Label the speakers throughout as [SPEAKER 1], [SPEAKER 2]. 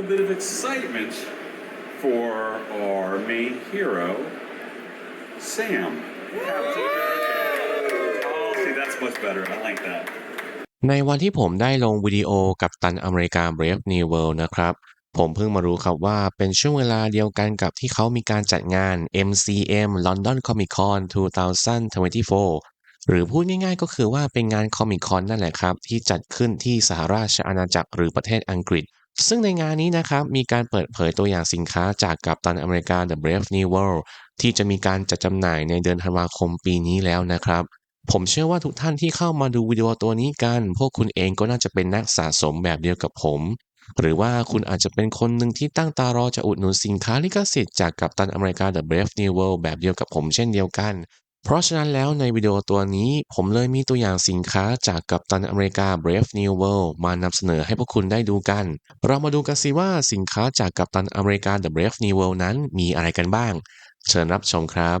[SPEAKER 1] little bit of excitement for our main hero, Sam. Captain America. Oh, see, that's much better. I like that.
[SPEAKER 2] ในวันที่ผมได้ลงวิดีโอกับตันอเมริกา Brave New World นะครับ ผมเพิ่งมารู้ครับว่าเป็นช่วงเวลาเดียวกันกับที่เขามีการจัดงาน MCM London Comic Con 2024 หรือพูดง่ายๆก็คือว่าเป็นงาน Comic Con นั่นแหละครับ ที่จัดขึ้นที่สหราชอาณาจักรหรือประเทศอังกฤษ ซึ่งในงานนี้นะครับ มีการเปิดเผยตัวอย่างสินค้าจากกัปตันอเมริกา The Brave New World ที่จะมีการจัดจำหน่ายในเดือนธันวาคมปีนี้แล้วนะครับ ผมเชื่อว่าทุกท่านที่เข้ามาดูวิดีโอตัวนี้กัน พวกคุณเองก็น่าจะเป็นนักสะสมแบบเดียวกับผม หรือว่าคุณอาจจะเป็นคนหนึ่งที่ตั้งตารอจะอุดหนุนสินค้าลิขสิทธิ์จากกัปตันอเมริกา The Brave New World แบบเดียวกับผมเช่นเดียวกัน เพราะฉะนั้นแล้วในวิดีโอตัวนี้ผมเลยมีตัวอย่างสินค้าจากกัปตันอเมริกา Brave New World มานำเสนอให้พวกคุณได้ดูกัน เรามาดูกันสิว่าสินค้าจากกัปตันอเมริกา The Brave New World นั้นมีอะไรกันบ้าง เชิญรับชมครับ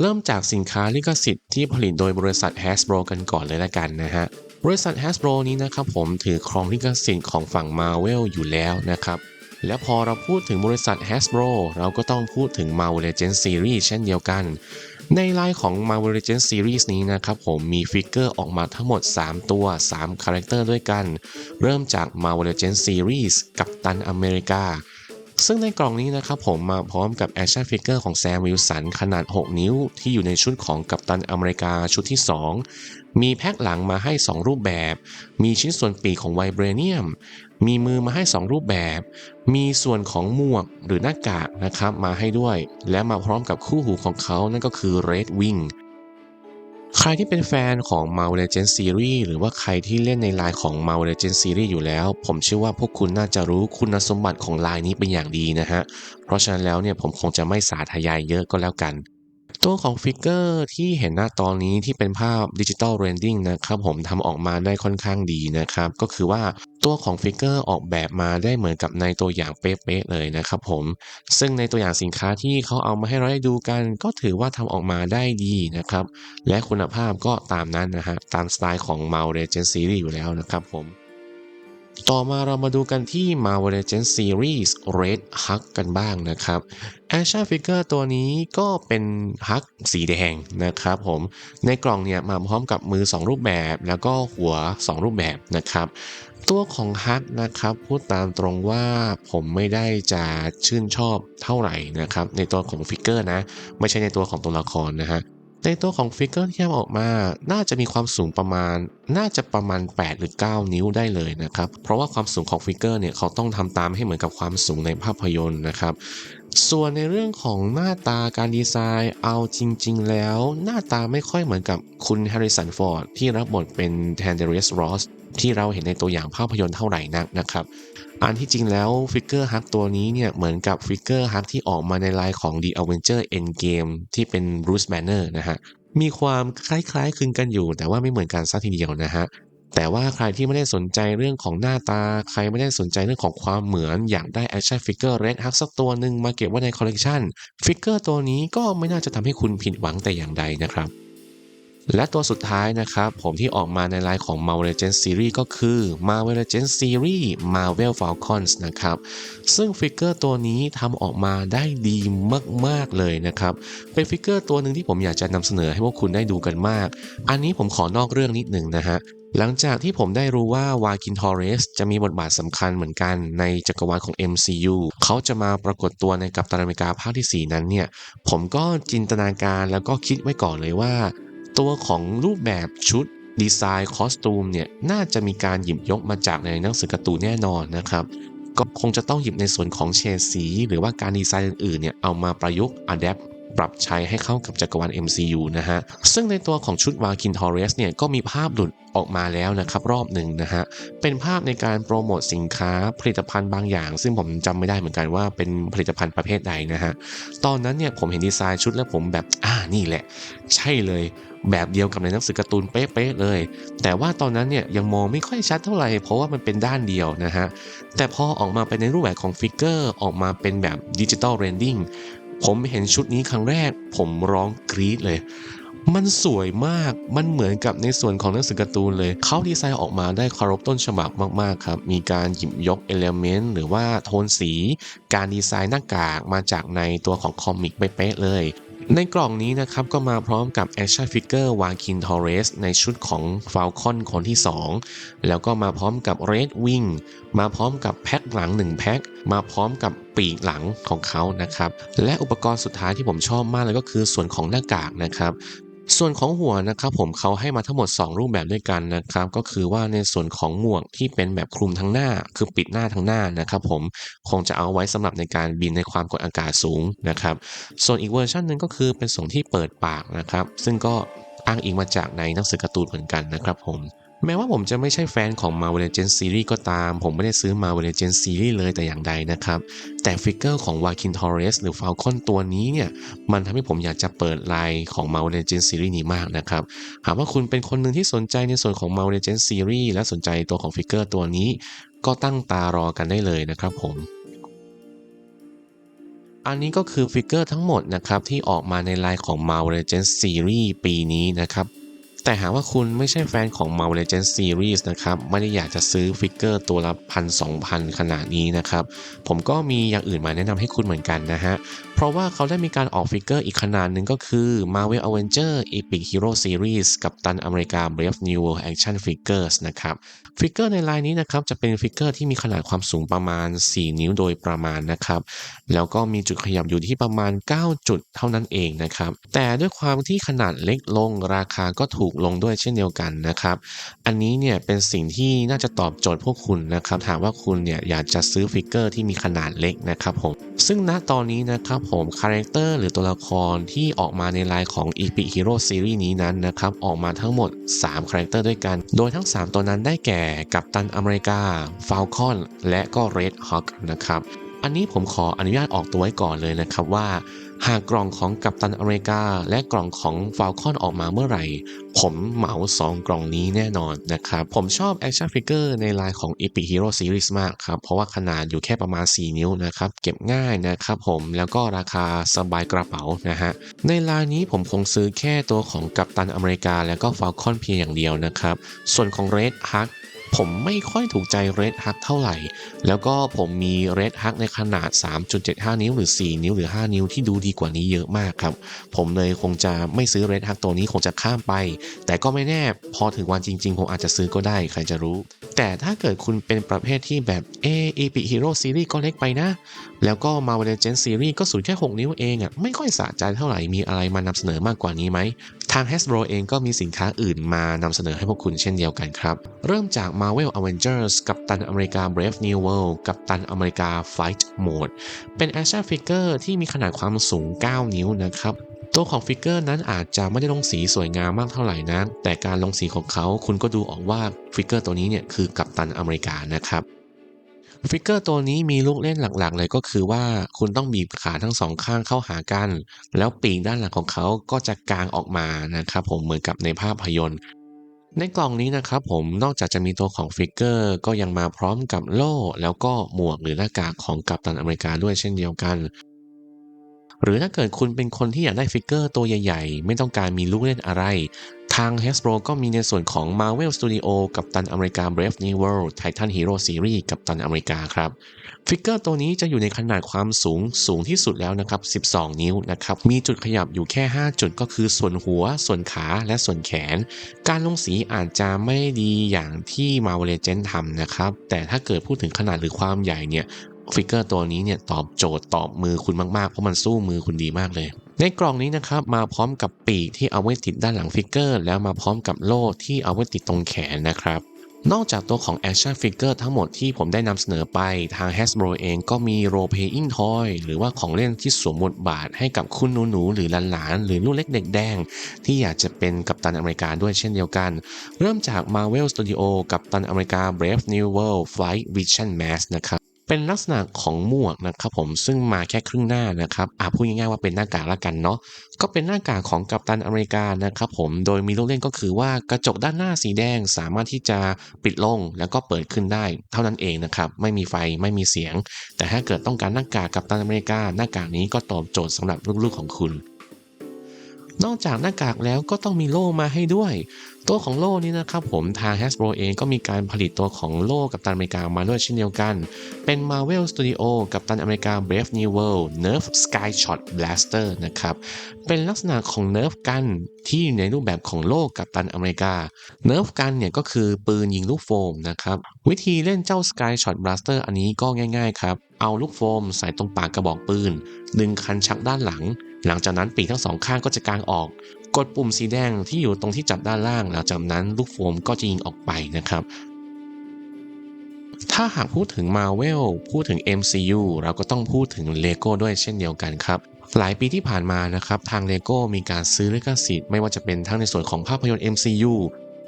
[SPEAKER 2] เริ่มจากสินค้าลิขสิทธิ์ที่ผลิตโดยบริษัท Hasbro กันก่อนเลยละกันนะฮะ บริษัท Hasbro นี้นะครับผมถือครองลิขสิทธิ์ของฝั่ง Marvel อยู่แล้วนะครับ และพอเราพูดถึงบริษัท Hasbro เราก็ต้องพูดถึง Marvel Legends Series เช่นเดียวกัน ในไลน์ของ Marvel Legends Series นี้นะครับผมมีฟิกเกอร์ออกมาทั้งหมด 3 ตัว 3 คาแรคเตอร์ด้วยกัน เริ่มจาก Marvel Legends Series กับตันอเมริกา ซึ่งในกล่องนี้นะครับผมมาพร้อมกับแอคชั่นฟิกเกอร์ของแซมวิลสันขนาด 6 นิ้ว ที่อยู่ในชุดของกัปตันอเมริกาชุดที่ 2 มีแพ็คหลังมาให้ 2 รูปแบบ มีชิ้นส่วนปีกของไวเบรเนียม มีมือมาให้ 2 รูปแบบ มีส่วนของหมวกหรือหน้ากากนะครับมาให้ด้วย และมาพร้อมกับคู่หูของเขานั่นก็คือ Red Wing ใครที่เป็นแฟนของ Marvel Legends Series หรือว่าใครที่เล่นในไลน์ของ Marvel Legends Series อยู่แล้ว ผมเชื่อว่าพวกคุณน่าจะรู้คุณสมบัติของไลน์นี้เป็นอย่างดีนะฮะ เพราะฉะนั้นแล้วเนี่ยผมคงจะไม่สาธยายเยอะก็แล้วกัน ตัวของฟิกเกอร์ที่เห็นหน้าตอนนี้ที่เป็นภาพดิจิตอลเรนดิ้งนะครับผมทำออกมาได้ค่อนข้างดีนะครับ ก็คือว่าตัวของฟิกเกอร์ออกแบบมาได้เหมือนกับในตัวอย่างเป๊ะๆเลยนะครับผม ซึ่งในตัวอย่างสินค้าที่เขาเอามาให้เราได้ดูกันก็ถือว่าทำออกมาได้ดีนะครับ และคุณภาพก็ตามนั้นนะฮะตามสไตล์ของ Marvel Legends Series อยู่แล้วนะครับผม ต่อมาเรามาดูกันที่ Marvel Legends Series Red Hulk กันบ้างนะครับ Action Figure ตัวนี้ก็เป็นฮักสีแดงนะครับผม ในกล่องเนี่ยมาพร้อมกับมือ 2 รูปแบบ แล้วก็หัว 2 รูปแบบนะครับ ตัวของฮักนะครับพูดตามตรงว่าผมไม่ได้จะชื่นชอบเท่าไหร่นะครับ ในตัวของฟิกเกอร์นะ ไม่ใช่ในตัวของตัวละครนะฮะ ในตัวของฟิกเกอร์ที่ทำออกมา น่าจะมีความสูงประมาณ น่าจะประมาณ 8 หรือ 9 นิ้วได้เลยนะครับ เพราะว่าความสูงของฟิกเกอร์เนี่ยเขาต้องทำตามให้เหมือนกับความสูงในภาพยนตร์นะครับ ส่วนในเรื่องของหน้าตาการดีไซน์เอาจริง ๆ แล้ว หน้าตาไม่ค่อยเหมือนกับคุณแฮร์ริสันฟอร์ดที่รับบทเป็นแทนเดรียสรอส ที่เราเห็นในตัวอย่างภาพยนตร์เท่าไหร่นักนะครับ อันที่จริงแล้วฟิกเกอร์ฮักตัวนี้เนี่ยเหมือนกับฟิกเกอร์ฮักที่ออกมาในไลน์ของ The Avenger Endgame ที่เป็น Bruce Banner นะฮะ มีความคล้ายๆคลึงกันอยู่ แต่ว่าไม่เหมือนกันซะทีเดียวนะฮะแต่ว่าใครที่ไม่ได้สนใจเรื่องของหน้าตา ใครไม่ได้สนใจเรื่องของความเหมือน อยากได้แอคชั่นฟิกเกอร์เรดฮักสักตัวหนึ่งมาเก็บไว้ในคอลเลกชันฟิกเกอร์ตัวนี้ก็ไม่น่าจะทำให้คุณผิดหวังแต่อย่างใดนะครับ และตัวสุดท้ายนะครับ ผมที่ออกมาในไลน์ของ Marvel Legends Series ก็คือ Marvel Legends Series Marvel Falcons นะครับ ซึ่งฟิกเกอร์ตัวนี้ทำออกมาได้ดีมาก ๆ เลยนะครับ เป็นฟิกเกอร์ตัวหนึ่งที่ผมอยากจะนำเสนอให้พวกคุณได้ดูกันมาก อันนี้ผมขอนอกเรื่องนิดหนึ่งนะฮะหลังจากที่ผมได้รู้ว่าวากินทอเรสจะมีบทบาทสำคัญเหมือนกันในจักรวาลของ MCU เขาจะมาปรากฏตัวในกัปตันอเมริกาภาคที่ 4 นั้นเนี่ย ผมก็จินตนาการแล้วก็คิดไว้ก่อนเลยว่า ตัวของรูปแบบชุดดีไซน์คอสตูมเนี่ยน่าจะมีการหยิบยกมาจากในหนังสือการ์ตูนแน่นอนนะครับก็คงจะต้องหยิบในส่วนของเฉดสี หรือว่าการดีไซน์อื่นๆเนี่ยเอามาประยุกต์อัดแอปปรับใช้ให้เข้ากับจักรวาล MCU นะฮะ ซึ่งในตัวของชุดวาคินทอรเรสเนี่ยก็มีภาพหลุดออกมาแล้วนะครับรอบหนึ่งนะฮะ เป็นภาพในการโปรโมทสินค้าผลิตภัณฑ์บางอย่าง ซึ่งผมจำไม่ได้เหมือนกันว่าเป็นผลิตภัณฑ์ประเภทใดนะฮะ ตอนนั้นเนี่ยผมเห็นดีไซน์ชุดแล้วผมแบบ อ่านี่แหละ ใช่เลย แบบเดียวกับในหนังสือการ์ตูนเป๊ะๆเลย แต่ว่าตอนนั้นเนี่ยยังมองไม่ค่อยชัดเท่าไหร่เพราะว่ามันเป็นด้านเดียวนะฮะ แต่พอออกมาเป็นในรูปแบบของฟิกเกอร์ออกมาเป็นแบบดิจิตอลเรนดิ้งผมเห็นชุดนี้ครั้งแรก ผมร้องกรี๊ดเลย มันสวยมาก มันเหมือนกับในส่วนของหนังสือการ์ตูนเลย เขาดีไซน์ออกมาได้เคารพต้นฉบับมากๆครับ มีการหยิบยกเอลเมนต์หรือว่าโทนสี การดีไซน์หน้ากากมาจากในตัวของคอมิกเป๊ะๆเลย ในกล่องนี้นะครับก็มาพร้อมกับแอคชั่นฟิกเกอร์วาคินทอเรสในชุดของฟาลคอนคนที่ 2 แล้วก็มาพร้อมกับเรดวิงมาพร้อมกับแพ็คหลัง 1 แพ็คมาพร้อมกับปีกหลังของเขานะครับ และอุปกรณ์สุดท้ายที่ผมชอบมากเลยก็คือส่วนของหน้ากากนะครับ ส่วนของหัวนะครับผมเขาให้มาทั้งหมด 2 รูปแบบด้วยกันนะครับก็คือว่าในส่วนของหมวกที่เป็นแบบคลุมทั้งหน้า คือปิดหน้าทั้งหน้านะครับผมคงจะเอาไว้สำหรับในการบินในความกดอากาศสูงนะครับส่วนอีกเวอร์ชันหนึ่งก็คือเป็นส่วนที่เปิดปากนะครับซึ่งก็อ้างอิงมาจากในหนังสือการ์ตูนเหมือนกันนะครับผม แม้ว่าผมจะไม่ใช่แฟนของ Marvel Legends Series ก็ตาม ผมไม่ได้ซื้อ Marvel Legends Series เลยแต่อย่างใดนะครับ แต่ฟิกเกอร์ของ Joaquin Torres หรือ Falcon ตัวนี้เนี่ย มันทำให้ผมอยากจะเปิดไลน์ของ Marvel Legends Series นี้มากนะครับ หากว่าคุณเป็นคนหนึ่งที่สนใจในส่วนของ Marvel Legends Series และสนใจตัวของฟิกเกอร์ตัวนี้ ก็ตั้งตารอกันได้เลยนะครับผมอันนี้ก็คือฟิกเกอร์ทั้งหมดนะครับที่ออกมาในไลน์ของ Marvel Legends Series ปีนี้นะครับ แต่หากว่าคุณไม่ใช่แฟนของ Marvel Legends Series นะครับ ไม่ได้อยากจะซื้อฟิกเกอร์ตัวละพันสองพันขนาดนี้นะครับ ผมก็มีอย่างอื่นมาแนะนำให้คุณเหมือนกันนะฮะ เพราะว่าเขาได้มีการออกฟิกเกอร์อีกขนาดหนึ่งก็คือ Marvel Avenger Epic Hero Series กับตันอเมริกา Brave New World Action Figures นะครับ ฟิกเกอร์ในไลน์นี้นะครับ จะเป็นฟิกเกอร์ที่มีขนาดความสูงประมาณ 4 นิ้วโดยประมาณนะครับ แล้วก็มีจุดขยับอยู่ที่ประมาณ 9 จุดเท่านั้นเองนะครับ แต่ด้วยความที่ขนาดเล็กลงราคาก็ถูกลงด้วยเช่นเดียวกันนะครับ อันนี้เนี่ยเป็นสิ่งที่น่าจะตอบโจทย์พวกคุณนะครับถามว่าคุณเนี่ยอยากจะซื้อฟิกเกอร์ที่มีขนาดเล็กนะครับผมซึ่งณตอนนี้นะครับผมคาแรคเตอร์หรือตัวละครที่ออกมาในไลน์ของ Epic Hero Series นี้นั้นนะครับออกมาทั้งหมด 3 คาแรคเตอร์ด้วยกัน โดยทั้ง 3 ตัวนั้นได้แก่กัปตันอเมริกา Falcon และก็ Red Hawk นะครับอันนี้ผมขออนุญาตออกตัวไว้ก่อนเลยนะครับว่า หากกล่องของกัปตันอเมริกา และกล่องของ Falcon ออกมาเมื่อไหร่ ผมเหมา 2 กล่องนี้แน่นอนนะครับ ผมชอบ Action Figure ในลายของ Epic Hero Series มากครับ เพราะว่าขนาดอยู่แค่ประมาณ 4 นิ้วนะครับ เก็บง่ายนะครับผมแล้วก็ราคาสบายกระเป๋านะฮะ ในลายนี้ผมคงซื้อแค่ตัวของกัปตันอเมริกา และก็ Falcon เพียงอย่างเดียวนะครับ ส่วนของ Red Hulk ผมไม่ค่อยถูกใจ Red Hulk เท่าไหร่ แล้วก็ผมมี Red Hulk ในขนาด 3.75 นิ้วหรือ 4 นิ้วหรือ 5 นิ้วที่ดูดีกว่านี้เยอะมากครับ ผมเลยคงจะไม่ซื้อ Red Hulk ตัวนี้คงจะข้ามไป แต่ก็ไม่แน่พอถึงวันจริงๆ ผมอาจจะซื้อก็ได้ใครจะรู้ แต่ถ้าเกิดคุณเป็นประเภทที่แบบเอ Epic Hero Series ก็เล็กไปนะ แล้วก็ Marvel Legends Series ก็สูงแค่ 6 นิ้วเองอะไม่ค่อยสะใจเท่าไหร่มีอะไรมานำเสนอมากกว่านี้ไหม ทาง Hasbro เองก็มีสินค้าอื่นมานำเสนอให้พวกคุณเช่นเดียวกันครับ เริ่มจาก Marvel Avengers กับตันอเมริกา Brave New World กับตันอเมริกา Fight Mode เป็น Action Figure ที่มีขนาดความสูง 9 นิ้วนะครับตัวของฟิกเกอร์นั้นอาจจะไม่ได้ลงสีสวยงามมากเท่าไหร่นะแต่การลงสีของเขาคุณก็ดูออกว่าฟิกเกอร์ตัวนี้เนี่ยคือกัปตันอเมริกานะครับ ฟิกเกอร์ตัวนี้มีลูกเล่นหลักๆ เลยก็คือว่าคุณต้องบีบขาทั้งสองข้างเข้าหากัน แล้วปีกด้านหลังของเขาก็จะกางออกมานะครับผมเหมือนกับในภาพยนตร์ ในกล่องนี้นะครับผมนอกจากจะมีตัวของฟิกเกอร์ก็ยังมาพร้อมกับโล่ แล้วก็หมวกหรือหน้ากากของกัปตันอเมริกาด้วยเช่นเดียวกัน หรือถ้าเกิดคุณเป็นคนที่อยากได้ฟิกเกอร์ตัวใหญ่ ๆ ไม่ต้องการมีลูกเล่นอะไร ทาง Hasbro ก็มีในส่วนของ Marvel Studio กับตันอเมริกา Brave New World Titan Hero Series กับตันอเมริกาครับ ฟิกเกอร์ตัวนี้จะอยู่ในขนาดความสูงสูงที่สุดแล้วนะครับ 12 นิ้วนะครับ มีจุดขยับอยู่แค่ 5 จุดก็คือส่วนหัว ส่วนขาและส่วนแขน การลงสีอาจจะไม่ดีอย่างที่ Marvel Legends ทำนะครับ แต่ถ้าเกิดพูดถึงขนาดหรือความใหญ่เนี่ยฟิกเกอร์ตัวนี้เนี่ยตอบโจทย์ตอบมือคุณมากๆ เพราะมันสู้มือคุณดีมากเลย ในกล่องนี้นะครับมาพร้อมกับปีกที่เอาไว้ติดด้านหลังฟิกเกอร์ แล้วมาพร้อมกับโล่ที่เอาไว้ติดตรงแขนนะครับนอกจากตัวของ Action Figure ทั้งหมดที่ผมได้นำเสนอไปทาง Hasbro เองก็มี Role Playing Toy หรือว่าของเล่นที่สวมบทบาทให้กับคุณหนูๆหรือหลานๆ หรือลูกเล็กเด็กแดง ที่อยากจะเป็นกัปตันอเมริกาด้วยเช่นเดียวกัน เริ่มจาก Marvel Studio กัปตันอเมริกา Brave New World Flight Vision Mask นะครับ เป็นลักษณะของหมวกนะครับผมซึ่งมาแค่ครึ่งหน้านะครับอะพูดง่ายๆว่าเป็นหน้ากากละกันเนาะก็เป็นหน้ากากของกัปตันอเมริกานะครับผมโดยมีลูกเล่นก็คือว่ากระจกด้านหน้าสีแดงสามารถที่จะปิดลงแล้วก็เปิดขึ้นได้ เท่านั้นเองนะครับไม่มีไฟไม่มีเสียง แต่ถ้าเกิดต้องการหน้ากากกัปตันอเมริกาหน้ากากนี้ก็ตอบโจทย์สำหรับลูกๆของคุณนอกจากหน้ากากแล้วก็ต้องมีโล่มาให้ด้วย ตัวของโล่นี้นะครับผมทาง Hasbro เองก็มีการผลิตตัวของโล่กับตันอเมริกามาด้วยเช่นเดียวกัน เป็น Marvel Studio กับตันอเมริกา Brave New World Nerf Skyshot Blaster นะครับเป็นลักษณะของ Nerf กันที่อยู่ในรูปแบบของโล่กับตันอเมริกา Nerf กันเนี่ยก็คือปืนยิงลูกโฟมนะครับวิธีเล่นเจ้า Skyshot Blaster อันนี้ก็ง่ายๆครับเอาลูกโฟมใส่ตรงปากกระบอกปืนดึงคันชักด้านหลังหลังจากนั้นปีกทั้งสองข้างก็จะกางออก กดปุ่มสีแดงที่อยู่ตรงที่จับด้านล่างหลังจากนั้นลูกโฟมก็จะยิงออกไปนะครับ ถ้าหากพูดถึง Marvel พูดถึง MCU เราก็ต้องพูดถึง Lego ด้วยเช่นเดียวกันครับหลายปีที่ผ่านมานะครับ ทาง Lego มีการซื้อลิขสิทธิ์ไม่ว่าจะเป็นทั้งในส่วนของภาพยนตร์ MCU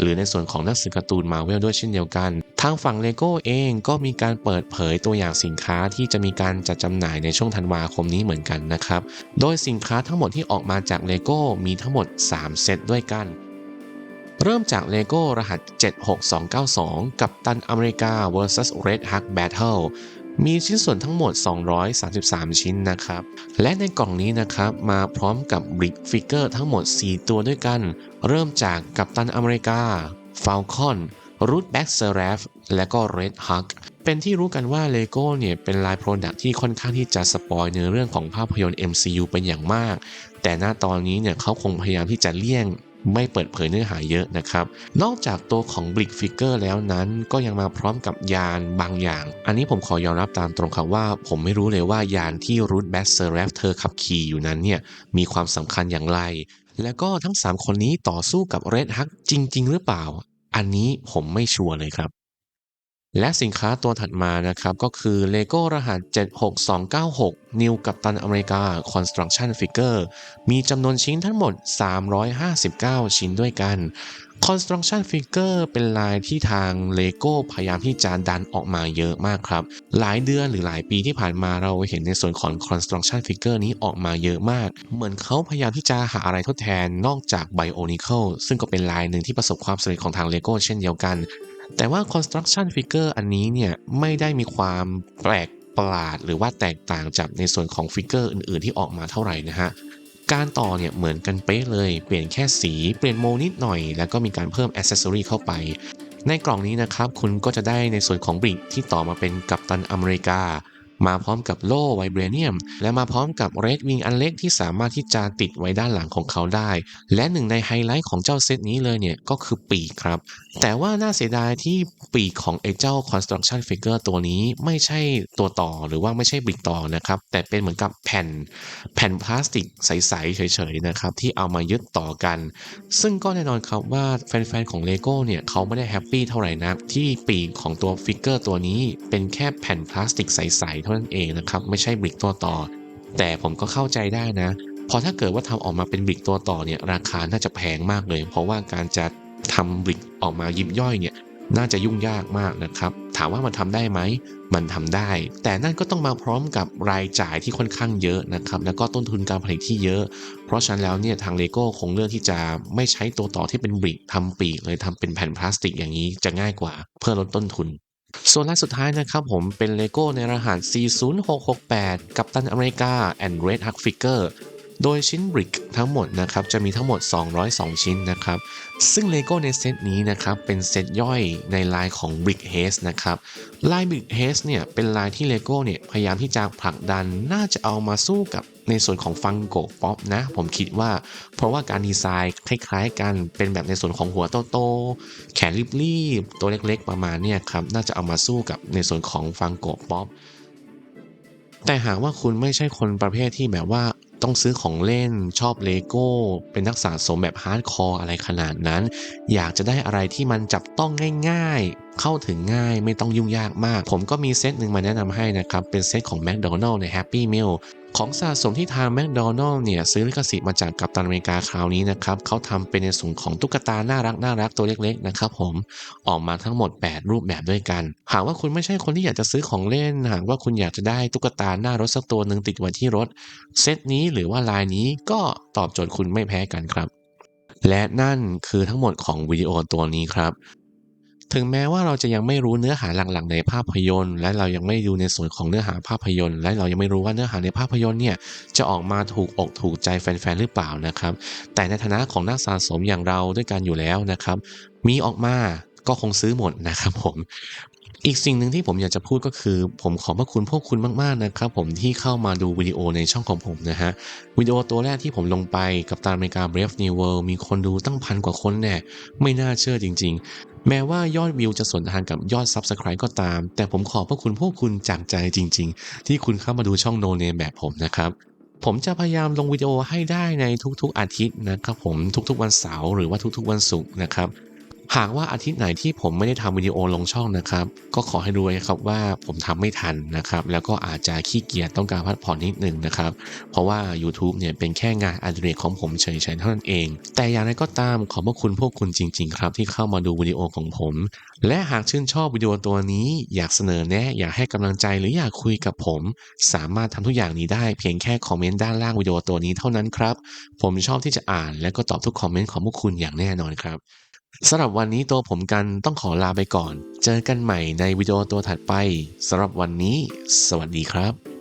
[SPEAKER 2] หรือในส่วนของหนังสือการ์ตูน Marvel ด้วยเช่นเดียวกัน ทางฝั่ง Lego เองก็มีการเปิดเผยตัวอย่างสินค้าที่จะมีการจัดจำหน่ายในช่วงธันวาคมนี้เหมือนกันนะครับ โดยสินค้าทั้งหมดที่ออกมาจาก Lego มีทั้งหมด 3 เซตด้วยกัน เริ่มจาก Lego รหัส 76292 กับตันอเมริกา vs Red Hulk Battle มีชิ้นส่วนทั้งหมด 233 ชิ้นนะครับ และในกล่องนี้นะครับมาพร้อมกับ Brick Figure ทั้งหมด 4 ตัวด้วยกัน เริ่มจากกัปตันอเมริกา Falcon Root Back Seraph และก็ Red Hulk เป็นที่รู้กันว่า Lego เนี่ยเป็นลายโปรดักที่ค่อนข้างที่จะสปอยในเรื่องของภาพยนตร์ MCU เป็นอย่างมาก แต่หน้าตอนนี้เนี่ยเขาคงพยายามที่จะเลี่ยง ไม่เปิดเผยเนื้อหาเยอะนะครับ นอกจากตัวของบลิกฟิกเกอร์แล้วนั้นก็ยังมาพร้อมกับยานบางอย่าง อันนี้ผมขอยอมรับตามตรงครับว่า ผมไม่รู้เลยว่ายานที่รูทแบสเซอร์เรฟเธอขับขี่อยู่นั้นเนี่ยมีความสำคัญอย่างไร แล้วก็ทั้ง 3 คนนี้ต่อสู้กับเรดฮักจริง ๆ หรือเปล่า อันนี้ผมไม่ชัวร์เลยครับ และสินค้าตัวถัดมานะครับก็คือ LEGO รหัส 76296 New กัปตันอเมริกา Construction Figure มีจำนวนชิ้นทั้งหมด 359 ชิ้นด้วยกัน Construction Figure เป็นลายที่ทาง LEGO พยายามที่จะดันออกมาเยอะมากครับ หลายเดือนหรือหลายปีที่ผ่านมาเราเห็นในส่วนของ Construction Figure นี้ออกมาเยอะมาก เหมือนเขาพยายามที่จะหาอะไรทดแทนนอกจาก Bionicle ซึ่งก็เป็นลายหนึ่งที่ประสบความสำเร็จของทาง LEGO เช่นเดียวกัน แต่ว่า construction figure อันนี้เนี่ยไม่ได้มีความแปลกประหลาด หรือว่าแตกต่างจากในส่วนของฟิกเกอร์อื่นๆ ที่ออกมาเท่าไหร่นะฮะการต่อเนี่ยเหมือนกันเป๊ะเลย เปลี่ยนแค่สี เปลี่ยนโมนิดหน่อย แล้วก็มีการเพิ่มอ c เซสซอรีเข้าไป ในกล่องนี้นะครับ คุณก็จะได้ในส่วนของบริกที่ต่อมาเป็นกัปตันอเมริกา มาพร้อมกับโล่ไวเบรเนียม และมาพร้อมกับเรดวิงอันเล็กที่สามารถที่จะติดไว้ด้านหลังของเขาได้ และหนึ่งในไฮไลท์ของเจ้าเซตนี้เลยเนี่ยก็คือปีกครับ แต่ว่าน่าเสียดายที่ปีกของไอ้เจ้า construction figure ตัวนี้ไม่ใช่ตัวต่อหรือว่าไม่ใช่บิกต่อนะครับ แต่เป็นเหมือนกับแผ่นแผ่นพลาสติกใส ๆ เฉยๆนะครับที่เอามายึดต่อกัน ซึ่งก็แน่นอนครับว่าแฟน ๆ ของ LEGO เนี่ยเขาไม่ได้แฮปปี้เท่าไหร่นะที่ปีกของตัวฟิกเกอร์ตัวนี้เป็นแค่แผ่นพลาสติกใสๆเท่านั้นเองนะครับไม่ใช่บริกตัวต่อ แต่ผมก็เข้าใจได้นะพอถ้าเกิดว่าทำออกมาเป็นบริกตัวต่อเนี่ยราคาน่าจะแพงมากเลย เพราะว่าการจะทำบริกออกมายิบย่อยเนี่ยน่าจะยุ่งยากมากนะครับ ถามว่ามันทำได้ไหม มันทำได้ แต่นั่นก็ต้องมาพร้อมกับรายจ่ายที่ค่อนข้างเยอะนะครับ แล้วก็ต้นทุนการผลิตที่เยอะ เพราะฉะนั้นแล้วเนี่ยทางเลโก้คงเลือกที่จะไม่ใช้ตัวต่อที่เป็นบริกทำปีกเลยทำเป็นแผ่นพลาสติกอย่างนี้จะง่ายกว่า เพื่อลดต้นทุน ส่วนรายสุดท้ายนะครับผมเป็นเลโก้ในรหัส40668 กับตันอเมริกา and Red Hulk Figure โดยชิ้นบริกทั้งหมดนะครับจะมีทั้งหมด 202 ชิ้นนะครับ ซึ่งเลโก้ในเซตนี้นะครับเป็นเซตย่อยในลายของ Brick Haze นะครับลาย Brick Haze เนี่ยเป็นลายที่เลโก้เนี่ยพยายามที่จะผลักดันน่าจะเอามาสู้กับในส่วนของฟังโกป๊อปนะ ผมคิดว่า เพราะว่าการดีไซน์คล้ายๆกันเป็นแบบในส่วนของหัวโตๆแขนรีบๆตัวเล็กๆประมาณเนี่ยครับน่าจะเอามาสู้กับในส่วนของฟังโกป๊อปแต่หากว่าคุณไม่ใช่คนประเภทที่แบบว่า ต้องซื้อของเล่นชอบเลโก้ เป็นนักสะสมแบบฮาร์ดคอร์อะไรขนาดนั้น อยากจะได้อะไรที่มันจับต้องง่ายๆ เข้าถึงง่ายไม่ต้องยุ่งยากมาก ผมก็มีเซตหนึ่งมาแนะนำให้นะครับ เป็นเซตของ McDonald ใน Happy Meal ของสะสมที่ทาง McDonald เนี่ยซื้อลิขสิทธิ์มาจากกัปตันอเมริกาคราวนี้นะครับเขาทำเป็นในส่วนของตุ๊กตาน่ารักน่ารักตัวเล็กๆนะครับผมออกมาทั้งหมด 8 รูปแบบด้วยกัน หากว่าคุณไม่ใช่คนที่อยากจะซื้อของเล่น หากว่าคุณอยากจะได้ตุ๊กตาหน้ารถสักตัวหนึ่งติดไว้ที่รถ เซตนี้หรือว่าลายนี้ก็ตอบโจทย์คุณไม่แพ้กันครับ และนั่นคือทั้งหมดของวิดีโอตัวนี้ครับ ถึงแม้ว่าเราจะยังไม่รู้เนื้อหาหลักๆในภาพยนตร์ และเรายังไม่ดูในส่วนของเนื้อหาภาพยนตร์ และเรายังไม่รู้ว่าเนื้อหาในภาพยนตร์เนี่ยจะออกมาถูกอกถูกใจแฟนๆหรือเปล่านะครับ แต่ในฐานะของนักสะสมอย่างเราด้วยกันอยู่แล้วนะครับ มีออกมาก็คงซื้อหมดนะครับผม อีกสิ่งหนึ่งที่ผมอยากจะพูดก็คือ ผมขอบพระคุณพวกคุณมากๆนะครับผมที่เข้ามาดูวิดีโอในช่องของผมนะฮะวิดีโอตัวแรกที่ผมลงไปกับตามอเมริกา Brave New World มีคนดูตั้งพันกว่าคนแน่ไม่น่าเชื่อจริง ๆ แม้ว่ายอดวิวจะสวนทางกับยอด Subscribe ก็ตาม แต่ผมขอบพระคุณพวกคุณจากใจจริง ๆ ที่คุณเข้ามาดูช่องโนเนมแบบผมนะครับผมจะพยายามลงวิดีโอให้ได้ในทุกๆอาทิตย์นะครับผมทุกๆวันเสาร์หรือว่าทุกๆวันศุกร์นะครับ หากว่าอาทิตย์ไหนที่ผมไม่ได้ทำวิดีโอลงช่องนะครับ ก็ขอให้รู้นะครับว่าผมทำไม่ทันนะครับ แล้วก็อาจจะขี้เกียจต้องการพักผ่อนนิดนึงนะครับ เพราะว่า YouTube เนี่ยเป็นแค่งานอดิเรกของผมเฉยๆเท่านั้นเอง แต่อย่างไรก็ตามขอบพระคุณพวกคุณจริง ๆ ครับ ที่เข้ามาดูวิดีโอของผม และหากชื่นชอบวิดีโอตัวนี้ อยากเสนอแนะอยากให้กำลังใจหรืออยากคุยกับผม สามารถทำทุกอย่างนี้ได้เพียงแค่คอมเมนต์ด้านล่างวิดีโอตัวนี้เท่านั้นครับผมชอบที่จะอ่านและก็ตอบทุกคอมเมนต์ของพวกคุณอย่างแน่นอนครับ สำหรับวันนี้ตัวผมกันต้องขอลาไปก่อน เจอกันใหม่ในวิดีโอตัวถัดไปสำหรับวันนี้ สวัสดีครับ